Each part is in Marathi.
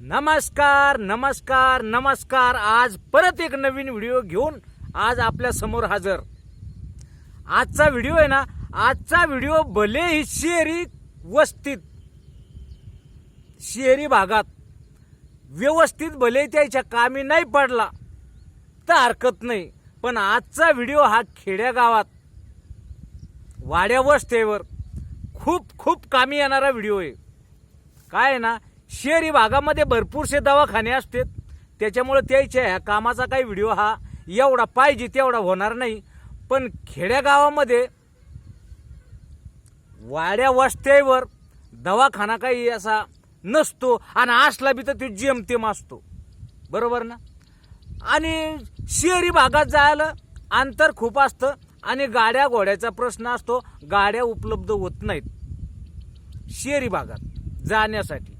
नमस्कार नमस्कार नमस्कार. आज परत एक नवीन व्हिडिओ घेऊन आज आपल्यासमोर हजर. आजचा व्हिडिओ आहे ना आजचा व्हिडिओ भले ही शहरी वस्तीत शहरी भागात व्यवस्थित भले त्याच्या कामी नाही पडला तर हरकत नाही. पण आजचा व्हिडिओ हा खेड्यागावात वाड्यावस्थेवर खूप खूप कामी येणारा व्हिडिओ आहे. काय आहे ना शहरी भागामध्ये भरपूरसे दवाखाने असतात. त्याच्यामुळे त्याच्या ह्या कामाचा काही व्हिडिओ हा एवढा पाहिजे तेवढा होणार नाही. पण खेड्यागावामध्ये वाड्या वस्त्यावर दवाखाना काही असा नसतो आणि असला बी तर तो जेमतेम असतो. बरोबर ना? आणि शहरी भागात जायला अंतर खूप असतं आणि गाड्या घोड्याचा प्रश्न असतो. गाड्या उपलब्ध होत नाहीत. शहरी भागात जाण्यासाठी.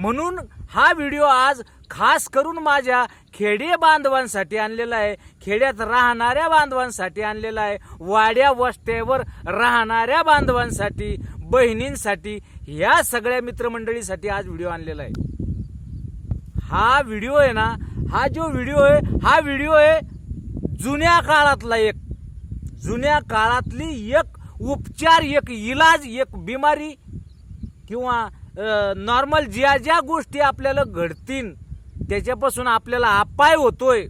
म्हणून हा व्हिडिओ आज खास करून माझ्या खेडे बांधवांसाठी आणलेला आहे. खेड्यात राहणाऱ्या बांधवांसाठी आणलेला आहे. वाड्या वस्त्यावर राहणाऱ्या बांधवांसाठी बहिणींसाठी या सगळ्या मित्रमंडळीसाठी आज व्हिडिओ आणलेला आहे. हा व्हिडिओ आहे ना हा जो व्हिडिओ आहे हा व्हिडिओ आहे जुन्या काळातला एक. जुन्या काळातली एक उपचार एक इलाज एक बिमारी किंवा नॉर्मल ज्या ज्या गोष्टी आपल्याला घडतील त्याच्यापासून आपल्याला अपाय होतोय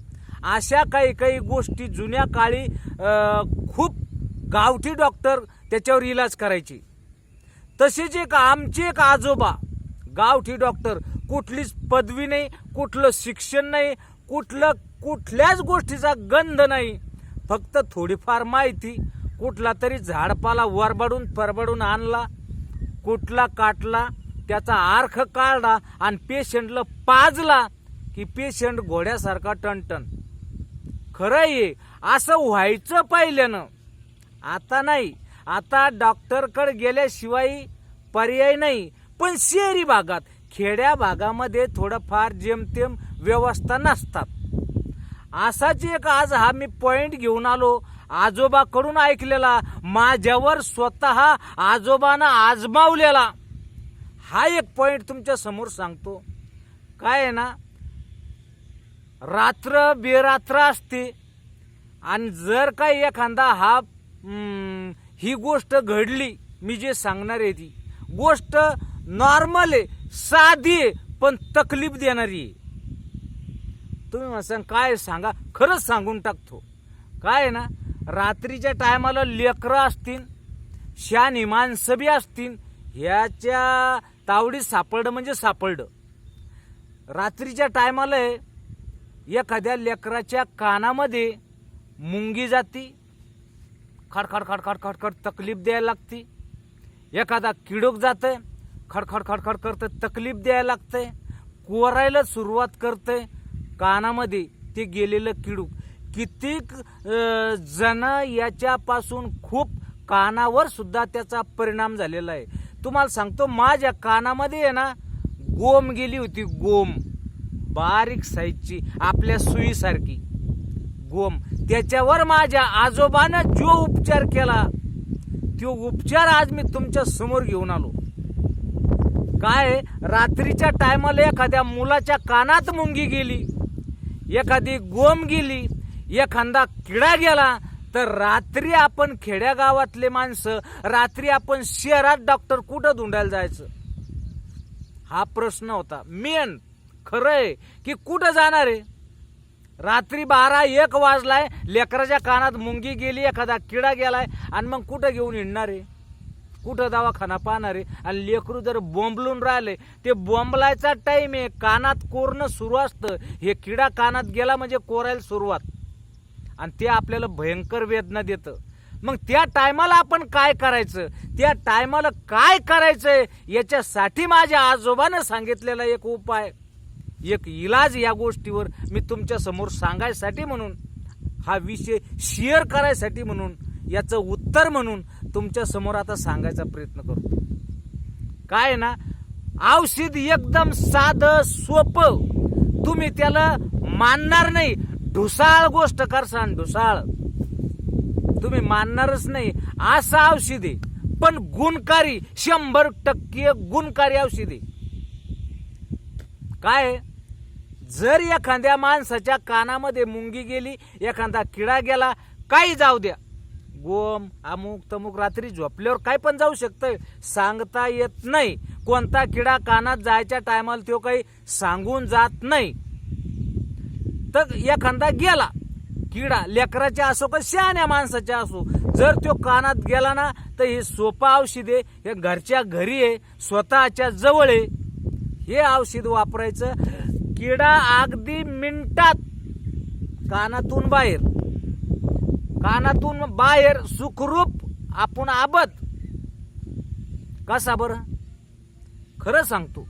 अशा काही काही गोष्टी जुन्या काळी खूप गावठी डॉक्टर त्याच्यावर इलाज करायचे. तसेच एक आमचे एक आजोबा गावठी डॉक्टर कुठलीच पदवी नाही कुठलं शिक्षण नाही कुठलं कुठल्याच गोष्टीचा गंध नाही. फक्त थोडीफार माहिती कुठला तरी झाडपाला वरबडून परबडून आणला कुठला काटला त्याचा आर्ख काढला आणि पेशंटला पाजला की पेशंट घोड्यासारखा टणटण. खरं आहे असं व्हायचं पाहिल्यानं. आता नाही. आता डॉक्टरकडे गेल्याशिवाय पर्याय नाही. पण शहरी भागात खेड्या भागामध्ये थोडंफार जेमतेम व्यवस्था नसतात. असाच एक आज हा मी पॉइंट घेऊन आलो. आजोबाकडून ऐकलेला. माझ्यावर स्वतः आजोबानं आजमावलेला. हा एक पॉईंट तुमच्यासमोर सांगतो. काय आहे ना रात्र बेरात्र असते. आणि जर काही एखादा हा ही गोष्ट घडली मी जे सांगणार आहे ती. गोष्ट नॉर्मल आहे साधी आहे पण तकलीफ देणारी आहे. तुम्ही म्हणसान काय सांगा? खरंच सांगून टाकतो. काय आहे ना रात्रीच्या टायमाला लेकरं असतील शानी माणसं बी असतील ह्याच्या तावडीत सापडलं म्हणजे सापडलं रात्रीच्या टायमाला एखाद्या लेकराच्या कानामध्ये मुंगी जाती. खडखड खडखड खडखड तकलीफ द्यायला लागती. एखादा किडोक जातं खडखड खडखड करतं तकलीफ द्यायला लागतंय. कोरायला सुरुवात करतंय कानामध्ये ते गेलेलं किडूक. कितीक जण याच्यापासून खूप कानावर सुद्धा त्याचा परिणाम झालेला आहे. तुम्हाला सांगतो माझ्या कानामध्ये आहे ना गोम गेली होती गोम. बारीक साईजची आपल्या सुईसारखी गोम. त्याच्यावर माझ्या आजोबानं जो उपचार केला तो उपचार आज मी तुमच्यासमोर घेऊन आलो. काय? रात्रीच्या टायमाला एखाद्या मुलाच्या कानात मुंगी गेली एखादी गोम गेली एखादा किडा गेला तर रात्री आपण खेड्यागावातले माणसं रात्री आपण शहरात डॉक्टर कुठं धुंडायला जायचं? हा प्रश्न होता. मेन खरं आहे की कुठं जाणार आहे? रात्री बारा एक वाजलाय लेकराच्या कानात मुंगी गेली एखादा किडा गेलाय आणि मग कुठं घेऊन हिंडणार आहे? कुठं दवाखाना पाहणार आहे? आणि लेकरू जर बोंबलून राहिले ते बोंबलायचा टाईम आहे. कानात कोरणं सुरू असतं. हे किडा कानात गेला म्हणजे कोरायला सुरुवात. आणि ते आपल्याला भयंकर वेदना देतं. मग त्या टायमाला आपण काय करायचं? त्या टायमाला काय करायचंय? याच्यासाठी माझ्या आजोबानं सांगितलेला एक उपाय. एक इलाज या गोष्टीवर मी तुमच्यासमोर सांगायसाठी म्हणून हा विषय शेअर करायसाठी म्हणून याचं उत्तर म्हणून तुमच्यासमोर आता सांगायचा प्रयत्न करतो. काय ना? औषध एकदम साधं सोपं. तुम्ही त्याला मानणार नाही. ढुसाळ गोष्ट करसान ढुसाळ. तुम्ही मानणारच नाही असं औषधी. पण गुणकारी शंभर टक्के गुणकारी औषधी. काय? जर एखाद्या माणसाच्या कानामध्ये मुंगी गेली एखादा किडा गेला काही जाऊ द्या. गोम अमुक तमुक रात्री झोपल्यावर काय पण जाऊ शकतं सांगता येत नाही. कोणता किडा कानात जायच्या टायमाला तो काही सांगून जात नाही. तर एखादा गेला किडा लेकराच्या असो का शहाण्या माणसाच्या असो जर तो कानात गेला ना तर हे सोपं औषध आहे हे घरच्या घरी आहे स्वतःच्या जवळ आहे. हे औषध वापरायचं. किडा अगदी मिनिटात कानातून बाहेर. कानातून बाहेर सुखरूप आपण आबत. कसा बरं? खरं सांगतो.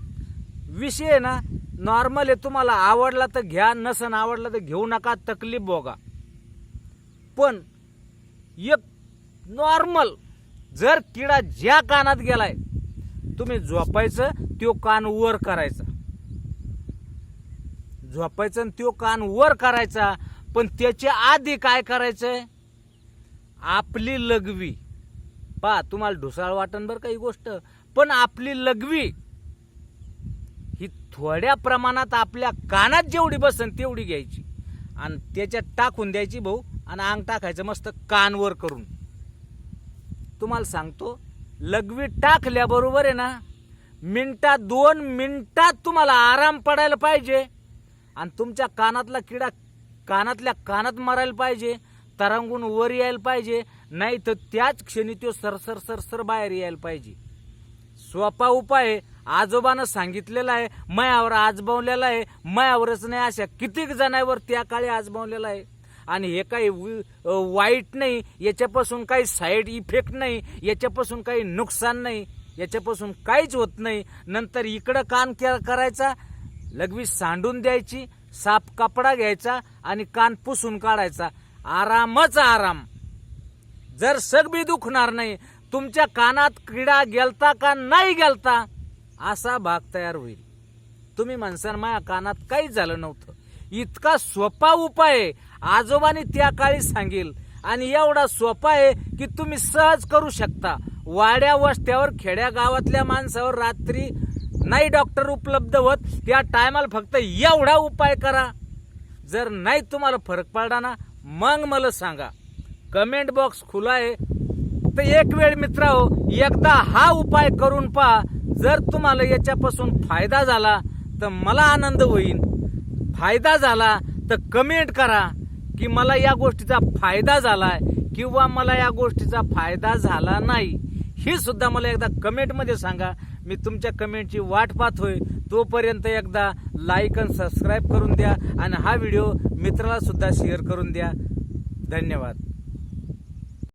विषय आहे ना नॉर्मल आहे तुम्हाला आवडला तर घ्या नसन आवडला तर घेऊ नका तकलीफ बोगा पण एक नॉर्मल जर किडा ज्या कानात गेलाय तुम्ही झोपायचं तो कान वर करायचा. झोपायचं आणि तो कान वर करायचा पण त्याच्या आधी काय करायचंय? आपली लघवी पा तुम्हाला ढुसाळ वाटण बरं काही गोष्ट? पण आपली लघवी ही थोड्या प्रमाणात आपल्या कानात जेवढी बसन तेवढी घ्यायची. आणि त्याच्यात टाकून द्यायची भाऊ आणि अंग टाकायचं मस्त कानवर करून. तुम्हाला सांगतो लघवी टाकल्याबरोबर आहे ना मिनटात दोन मिनटात तुम्हाला आराम पडायला पाहिजे. आणि तुमच्या कानातला किडा कानातल्या कानात मारायला पाहिजे तरंगून वर यायला पाहिजे नाही तर त्याच क्षणी तो सरसर सरसर बाहेर यायला पाहिजे. सोपा उपाय आहे. आजोबानं सांगितलेलं आहे मयावर आजमावलेलं आहे मयावरच नाही अशा कितीक जणांवर त्या काळी आजमावलेलं आहे. आणि हे काही वाईट नाही याच्यापासून काही साईड इफेक्ट नाही याच्यापासून काही नुकसान नाही याच्यापासून काहीच होत नाही. नंतर इकडं कान के- करायचा लघवी सांडून द्यायची साफ कपडा घ्यायचा आणि कान पुसून काढायचा. आरामच आराम. जर सगळी दुखणार नाही तुमच्या कानात किडा गेलता का नाही गेलता असा भाग तयार होईल. तुम्ही म्हणसान माझ्या कानात काहीच झालं नव्हतं. इतका सोपा उपाय आहे. आजोबाने त्या काळी सांगेल. आणि एवढा सोपा आहे की तुम्ही सहज करू शकता. वाड्या वस्त्यावर खेड्या गावातल्या माणसावर रात्री नाही डॉक्टर उपलब्ध होत. त्या टायमाला फक्त एवढा उपाय करा. जर नाही तुम्हाला फरक पडला ना मग मला सांगा. कमेंट बॉक्स खुला आहे. तर एक वेळ मित्र हो एकदा हा उपाय करून पहा. जर तुम्हाला याच्यापासून फायदा झाला तर मला आनंद होईल. फायदा झाला तर कमेंट करा की मला या गोष्टीचा फायदा झालाय किंवा मला या गोष्टीचा फायदा झाला नाही. ही सुद्धा मला एकदा कमेंटमध्ये सांगा. मी तुमच्या कमेंटची वाट पाहत होय तोपर्यंत एकदा लाईक आणि सबस्क्राईब करून द्या आणि हा व्हिडिओ मित्राला सुद्धा शेअर करून द्या. धन्यवाद.